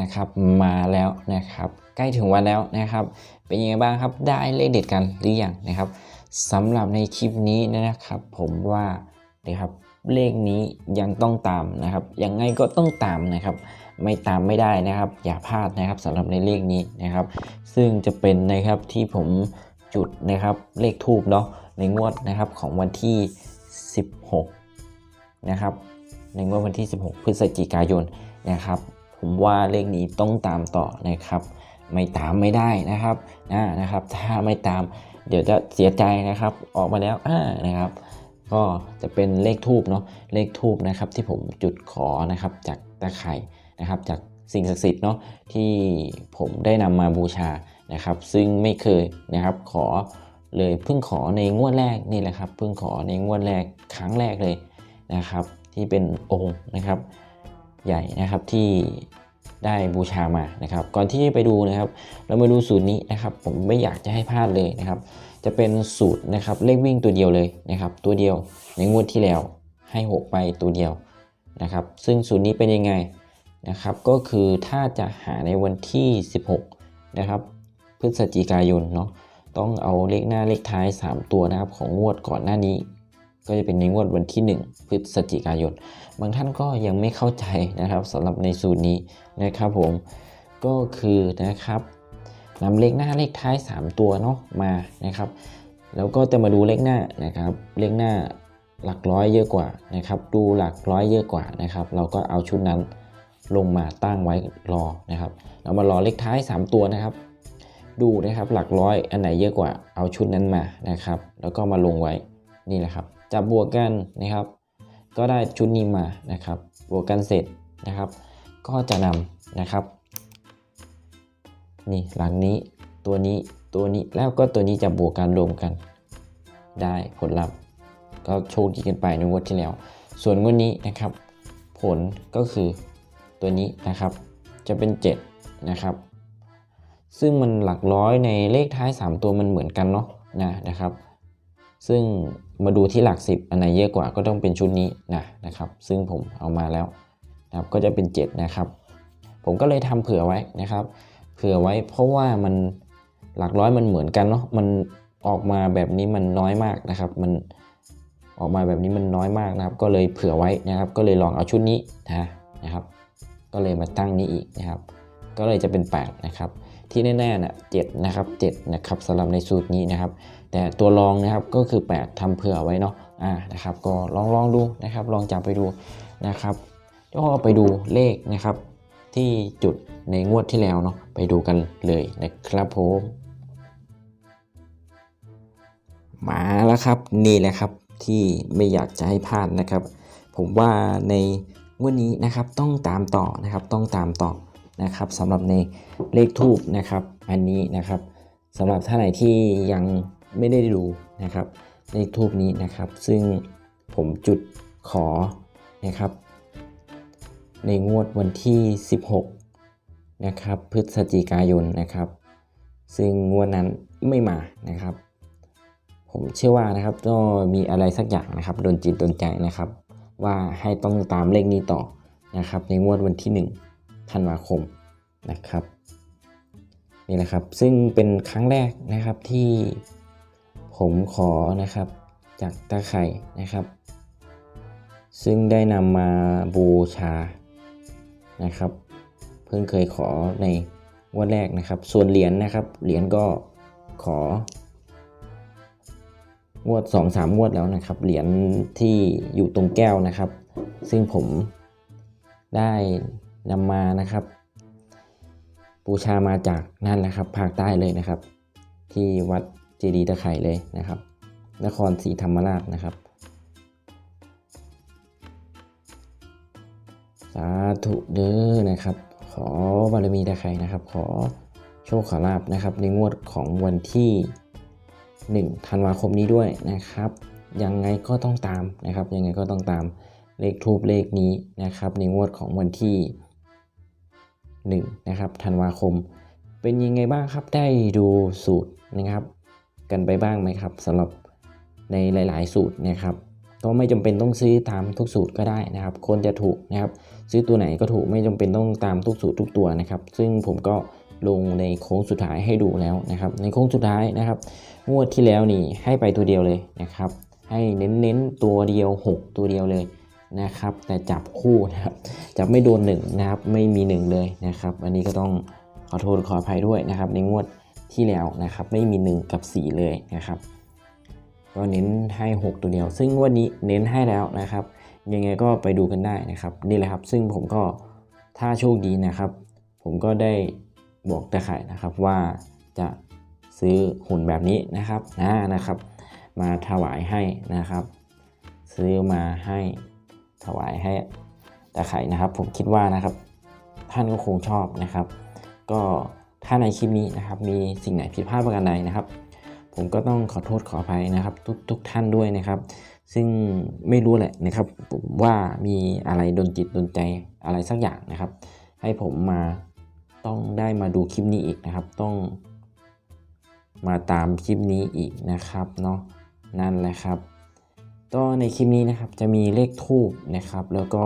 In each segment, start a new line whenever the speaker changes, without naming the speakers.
นะครับมาแล้วนะครับ ใกล้ถึงวันแล้วนะครับ เป็นยังไงบ้างครับได้เลขเด็ดกันหรือยังนะครับสำหรับในคลิปนี้นะครับ ผมว่านะครับเลขนี้ยังต้องตามนะครับยังไงก็ต้องตามนะครับ ไม่ตามไม่ได้นะครับ อย่าพลาดนะครับสำหรับในเลขนี้นะครับ ซึ่งจะเป็นนะครับที่ผมจุดนะครับเลขทูบเนาะในงวดนะครับของวันที่ 16 นะครับในงวดวันที่ 16 พฤศจิกายนนะครับ ผมว่าเลขนี้ต้องตามต่อนะครับ ไม่ตามไม่ได้นะครับนะนะครับ ถ้าไม่ตามเดี๋ยวจะเสียใจนะครับ ออกมาแล้วอ่านะครับ ก็จะเป็นเลขทูบเนาะเลขทูบนะครับที่ผมจุดขอนะครับจากตะไคร่นะครับ จากสิ่งศักดิ์สิทธิ์เนาะที่ผมได้นำมาบูชานะครับ ซึ่งไม่เคยนะครับขอเลยเพิ่งขอในงวดแรกนี่แหละครับเพิ่งขอในงวดแรกครั้งแรกเลยนะครับ ที่เป็นองค์นะครับ ใหญ่นะครับที่ได้บูชามานะครับ ก่อนที่จะไปดูนะครับ เรามาดูสูตรนี้นะครับ ผมไม่อยากจะให้พลาดเลยนะครับ จะเป็นสูตรนะครับเลขวิ่งตัวเดียวเลยนะครับ ตัวเดียวในงวดที่แล้วให้ 6 ไปตัวเดียวนะครับ ซึ่งสูตรนี้เป็นยังไงนะครับ ก็คือถ้าจะหาในวันที่ 16 นะครับ พฤศจิกายนเนาะต้องเอาเลขหน้าเลขท้าย 3 ตัวนะครับของงวดก่อนหน้านี้ ก็จะเป็นในงวดวันที่ 1 พฤศจิกายน บางท่านก็ยังไม่เข้าใจนะครับสำหรับในสูตรนี้นะครับผมก็คือนะครับนำเลขหน้าเลขท้าย 3 ตัวเนาะมานะครับ แล้วก็จะมาดูเลขหน้านะครับ เลขหน้าหลักร้อยเยอะกว่านะครับ ดูหลักร้อยเยอะกว่านะครับ เราก็เอาชุดนั้นลงมาตั้งไว้รอนะครับ เรามารอเลขท้าย 3 ตัวนะครับ ดูนะครับหลักร้อยอันไหนเยอะกว่าเอาชุดนั้นมานะครับ แล้วก็มาลงไว้นี่แหละครับ จับบวกกันนะครับ ก็ได้ชุดนี้มานะครับ บวกกันเสร็จนะครับ ก็จะนำนะครับ นี่หลังนี้ตัวนี้ตัวนี้แล้วก็ตัวนี้จะบวกกันรวมกัน ได้ผลลัพธ์ ก็โชคดีกันไปในงวดที่แล้ว ส่วนงวดนี้นะครับ ผลก็คือตัวนี้นะครับ จะเป็น 7 นะครับซึ่งมันหลักร้อยในเลขท้าย 3 ตัวมันเหมือนกันเนาะนะนะครับ ซึ่งมาดูที่หลัก 10 อันไหนเยอะกว่าก็ต้องเป็นชุดนี้นะนะครับ ซึ่งผมเอามาแล้วนะครับก็จะเป็น 7 นะครับ ผมก็เลยทำเผื่อไว้นะครับ เผื่อไว้เพราะว่ามันหลักร้อยมันเหมือนกันเนาะมันออกมาแบบนี้มันน้อยมากนะครับ มันออกมาแบบนี้มันน้อยมากนะครับ ก็เลยเผื่อไว้นะครับ ก็เลยลองเอาชุดนี้นะนะครับ ก็เลยมาตั้งนี้อีกนะครับ ก็เลยจะเป็น 8 นะครับ ที่แน่ๆนะเจ็ดนะครับ7นะครับสำหรับในสูตรนี้นะครับ แต่ตัวรองนะครับก็คือ 8ทำเผื่อไว้เนาะอ่านะครับ ก็ลองลองดูนะครับ ลองจับไปดูนะครับก็ไปดูเลขนะครับ ที่จุดในงวดที่แล้วเนาะไปดูกันเลยนะครับผมมาแล้วครับนี่แหละครับที่ไม่อยากจะให้พลาดนะครับ ผมว่าในงวดนี้นะครับต้องตามต่อนะครับต้องตามต่อ นะครับสำหรับในเลขทูบนะครับ อันนี้นะครับสำหรับท่านไหนที่ยังไม่ได้ดูนะครับเลขทูบนี้นะครับ ซึ่งผมจุดขอนะครับ ในงวดวันที่ 16 นะครับ พฤศจิกายนนะครับ ซึ่งงวดนั้นไม่มานะครับ ผมเชื่อว่านะครับก็มีอะไรสักอย่างนะครับโดนจิตโดนใจนะครับ ว่าให้ต้องตามเลขนี้ต่อนะครับ ในงวดวันที่ 1 ธันวาคมนะครับนี่แหละครับซึ่งเป็นครั้งแรกนะครับที่ผมขอนะครับจากตาไข่นะครับ ซึ่งได้นำมาบูชานะครับ เพิ่งเคยขอในงวดแรกนะครับ ส่วนเหรียญนะครับเหรียญก็ของวด2อสามงวดแล้วนะครับ เหรียญที่อยู่ตรงแก้วนะครับ ซึ่งผมได้ นำมานะครับ บูชามาจากนั่นแหละครับภาคใต้เลยนะครับ ที่วัดเจดีย์ตะไคร่เลยนะครับ นครศรีธรรมราชนะครับ สาธุเด้อนะครับ ขอบารมีตะไคร่นะครับ ขอโชคขอลาบนะครับ ในงวดของวันที่1ธันวาคมนี้ด้วยนะครับ ยังไงก็ต้องตามนะครับ ยังไงก็ต้องตามเลขทูบเลขนี้นะครับ ในงวดของวันที่ 1นะครับธันวาคม เป็นยังไงบ้างครับได้ดูสูตรนะครับ กันไปบ้างไหมครับสำหรับในหลาย ๆ สูตรนะครับก็ไม่จำเป็นต้องซื้อตามทุกสูตรก็ได้นะครับคนจะถูกนะครับ ซื้อตัวไหนก็ถูกไม่จำเป็นต้องตามทุกสูตรทุกตัวนะครับ ซึ่งผมก็ลงในโค้งสุดท้ายให้ดูแล้วนะครับ ในโค้งสุดท้ายนะครับ งวดที่แล้วนี่ให้ไปตัวเดียวเลยนะครับ ให้เน้นๆตัวเดียว 6 ตัวเดียวเลย นะครับ แต่จับคู่นะครับจับไม่โดนหนึ่งนะครับไม่มีหนึ่งเลยนะครับ อันนี้ก็ต้องขอโทษขออภัยด้วยนะครับ ในงวดที่แล้วนะครับไม่มี 1 กับ 4 เลยนะครับ ก็เน้นให้ 6 ตัวเดียว ซึ่งงวันนี้เน้นให้แล้วนะครับ ยังไงก็ไปดูกันได้นะครับ นี่แหละครับ ซึ่งผมก็ถ้าโชคดีนะครับ ผมก็ได้บอกตะไคร่นะครับว่าจะซื้อหุ่นแบบนี้นะครับนะนะครับ มาถวายให้นะครับ ซื้อมาให้ ถวายให้ตะไคร่นะครับ ผมคิดว่านะครับ ท่านก็คงชอบนะครับ ก็ถ้าในคลิปนี้นะครับ มีสิ่งไหนผิดพลาดประการใดนะครับ ผมก็ต้องขอโทษขออภัยนะครับ ทุกทุกท่านด้วยนะครับ ซึ่งไม่รู้แหละนะครับผมว่ามีอะไรดนจิตดนใจอะไรสักอย่างนะครับ ให้ผมมาต้องได้มาดูคลิปนี้อีกนะครับ ต้องมาตามคลิปนี้อีกนะครับเนาะนั่นแหละครับ ก็ในคลิปนี้นะครับจะมีเลขทูบนะครับ แล้วก็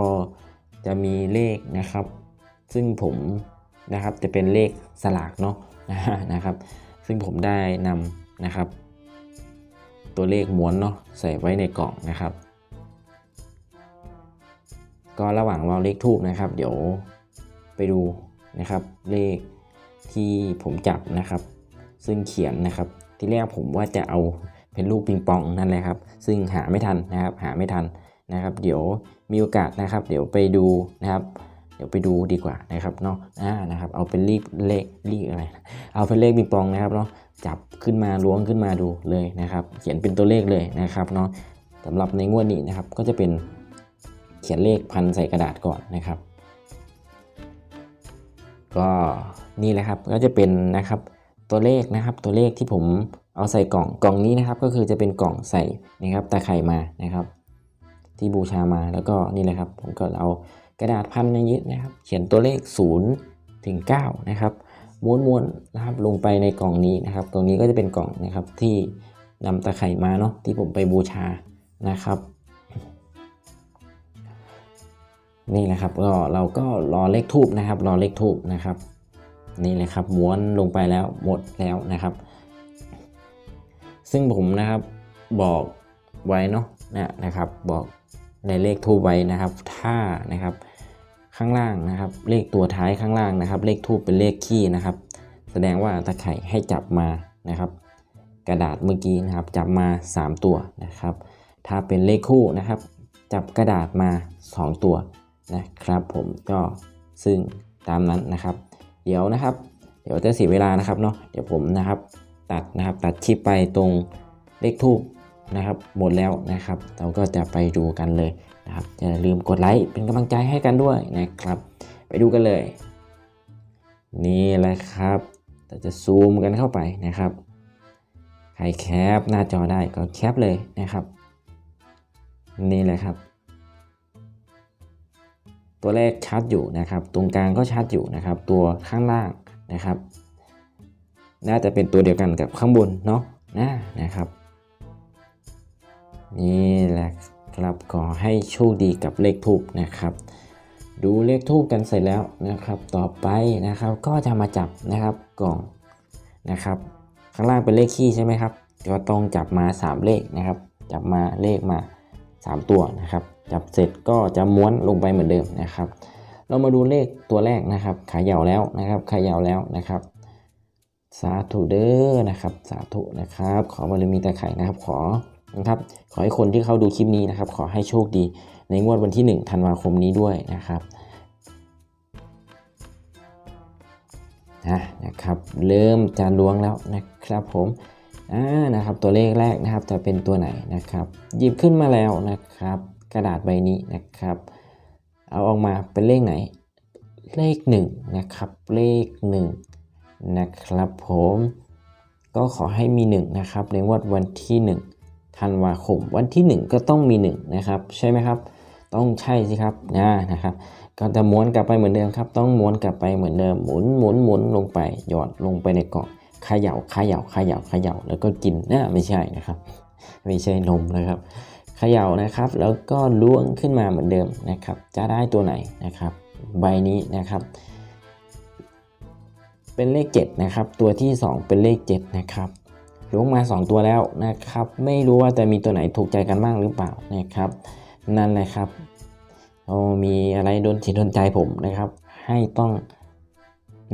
จะมีเลขนะครับ ซึ่งผมนะครับจะเป็นเลขสลากเนาะนะครับ ซึ่งผมได้นำนะครับ ตัวเลขม้วนเนาะใส่ไว้ในกล่องนะครับ ก็ระหว่างรอเลขทูบนะครับ เดี๋ยวไปดูนะครับ เลขที่ผมจับนะครับ ซึ่งเขียนนะครับ ที่แรกผมว่าจะเอา เป็นลูกปิงปองนั่นแหละครับ ซึ่งหาไม่ทันนะครับหาไม่ทันนะครับ เดี๋ยวมีโอกาสนะครับ เดี๋ยวไปดูนะครับ เดี๋ยวไปดูดีกว่านะครับเนาะอ่านะครับเอาเป็นเลขเลขเลขอะไร เอาเป็นเลขปิงปองนะครับเนาะจับขึ้นมาล้วงขึ้นมาดูเลยนะครับ เขียนเป็นตัวเลขเลยนะครับเนาะสำหรับในงวดนี้นะครับก็จะเป็นเขียนเลขพันใส่กระดาษก่อนนะครับ ก็นี่แหละครับก็จะเป็นนะครับ ตัวเลขนะครับ ตัวเลขที่ผมเอาใส่กล่องกล่องนี้นะครับ ก็คือจะเป็นกล่องใส่นะครับตะไคร่มานะครับ ที่บูชามาแล้วก็นี่แหละครับผมก็เอากระดาษพันอย่างนี้นะครับ เขียนตัวเลข0ถึง9นะครับม้วนๆนะครับลงไปในกล่องนี้นะครับกล่องนี้ก็จะเป็นกล่องนะครับที่นำตะไคร่มาเนาะที่ผมไปบูชานะครับ นี่แหละครับก็เราก็รอเลขทูบนะครับ รอเลขทูบนะครับ นี่เลยครับม้วนลงไปแล้วหมดแล้วนะครับ ซึ่งผมนะครับบอกไว้เนาะนะนะครับ บอกในเลขทูบไว้นะครับ ถ้านะครับข้างล่างนะครับ เลขตัวท้ายข้างล่างนะครับ เลขทูบเป็นเลขขี้นะครับ แสดงว่าตะไคร่ให้จับมานะครับ กระดาษเมื่อกี้นะครับ จับมา 3 ตัวนะครับ ถ้าเป็นเลขคู่นะครับ จับกระดาษมา 2 ตัวนะครับ ผมก็ซึ่งตามนั้นนะครับ เดี๋ยวนะครับ เดี๋ยวจะเสียเวลานะครับเนาะเดี๋ยวผมนะครับตัดนะครับตัดชิปไปตรงเลขทูบนะครับหมดแล้วนะครับ เราก็จะไปดูกันเลยนะครับอย่าลืมกดไลค์เป็นกำลังใจให้กันด้วยนะครับ ไปดูกันเลย นี่แหละครับเราจะซูมกันเข้าไปนะครับใครแคปหน้าจอได้ก็แคปเลยนะครับ นี่แหละครับ ตัวแรกชัดอยู่นะครับ ตรงกลางก็ชัดอยู่นะครับ ตัวข้างล่างนะครับ น่าจะเป็นตัวเดียวกันกับข้างบนเนาะนะนะครับ นี่แหละครับขอให้โชคดีกับเลขทูบนะครับ ดูเลขทูบกันเสร็จแล้วนะครับ ต่อไปนะครับก็จะมาจับนะครับกล่องนะครับ ข้างล่างเป็นเลขขี้ใช่ไหมครับก็ต้องจับมา 3 เลขนะครับ จับมาเลขมา 3 ตัวนะครับ จับเสร็จก็จะม้วนลงไปเหมือนเดิมนะครับ เรามาดูเลขตัวแรกนะครับ ขายาวแล้วนะครับขายาวแล้วนะครับ สาธุเด้อนะครับ สาธุนะครับ ขอบารมีตาไข่นะครับ ขอนะครับ ขอให้คนที่เข้าดูคลิปนี้นะครับ ขอให้โชคดี ในงวดวันที่1ธันวาคมนี้ด้วยนะครับนะนะครับ เริ่มจะล้วงแล้วนะครับผม อ่านะครับตัวเลขแรกนะครับจะเป็นตัวไหนนะครับ หยิบขึ้นมาแล้วนะครับ กระดาษใบนี้นะครับ เอาออกมาเป็นเลขไหน เลข1นะครับเลข1นะครับผมก็ขอให้มี1นะครับในงวดวันที่1ธันวาคม วันที่ 1 ก็ต้องมี1นะครับใช่ไหมครับ ต้องใช่สิครับนะนะครับ ก็จะม้วนกลับไปเหมือนเดิมครับ ต้องม้วนกลับไปเหมือนเดิมหมุนหมุนหมุนลงไปหยอดลงไปในกล่อง เขย่าเขย่าเขย่าเขย่าแล้วก็กินนะไม่ใช่นะครับ ไม่ใช่นมนะครับเขย่านะครับ แล้วก็ล้วงขึ้นมาเหมือนเดิมนะครับ จะได้ตัวไหนนะครับ ใบนี้นะครับ เป็นเลข7นะครับ ตัวที่ 2 เป็นเลข7นะครับล้วงมา 2 ตัวแล้วนะครับ ไม่รู้ว่าจะมีตัวไหนถูกใจกันบ้างหรือเปล่านะครับ นั่นแหละครับโอ้มีอะไรโดนจิตโดนใจผมนะครับ ให้ต้อง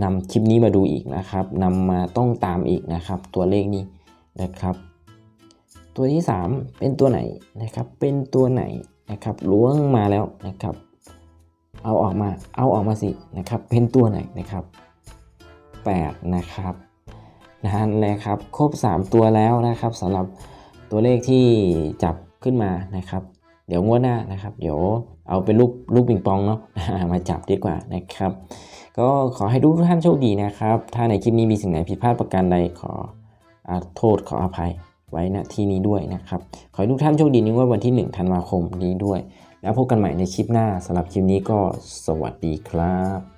นำคลิปนี้มาดูอีกนะครับนำมาต้องตามอีกนะครับ ตัวเลขนี้นะครับ ตัวที่ 3 เป็นตัวไหนนะครับ เป็นตัวไหนนะครับล้วงมาแล้วนะครับ เอาออกมาเอาออกมาสินะครับ เป็นตัวไหนนะครับ 8 นะครับนั่นแหละครับ ครบ 3 ตัวแล้วนะครับสำหรับตัวเลขที่จับขึ้นมานะครับ เดี๋ยวงวดหน้านะครับ เดี๋ยวเอาเป็นลูกลูกปิงปองเนาะมาจับดีกว่านะครับ ก็ขอให้ทุกท่านโชคดีนะครับ ถ้าในคลิปนี้มีสิ่งไหนผิดพลาดประการใดขออาโทษขออภัยไว้ณที่นี้ด้วยนะครับ ขอให้ทุกท่านโชคดีในงวดวันที่ 1 ธันวาคมนี้ด้วย แล้วพบกันใหม่ในคลิปหน้าสำหรับคลิปนี้ก็สวัสดีครับ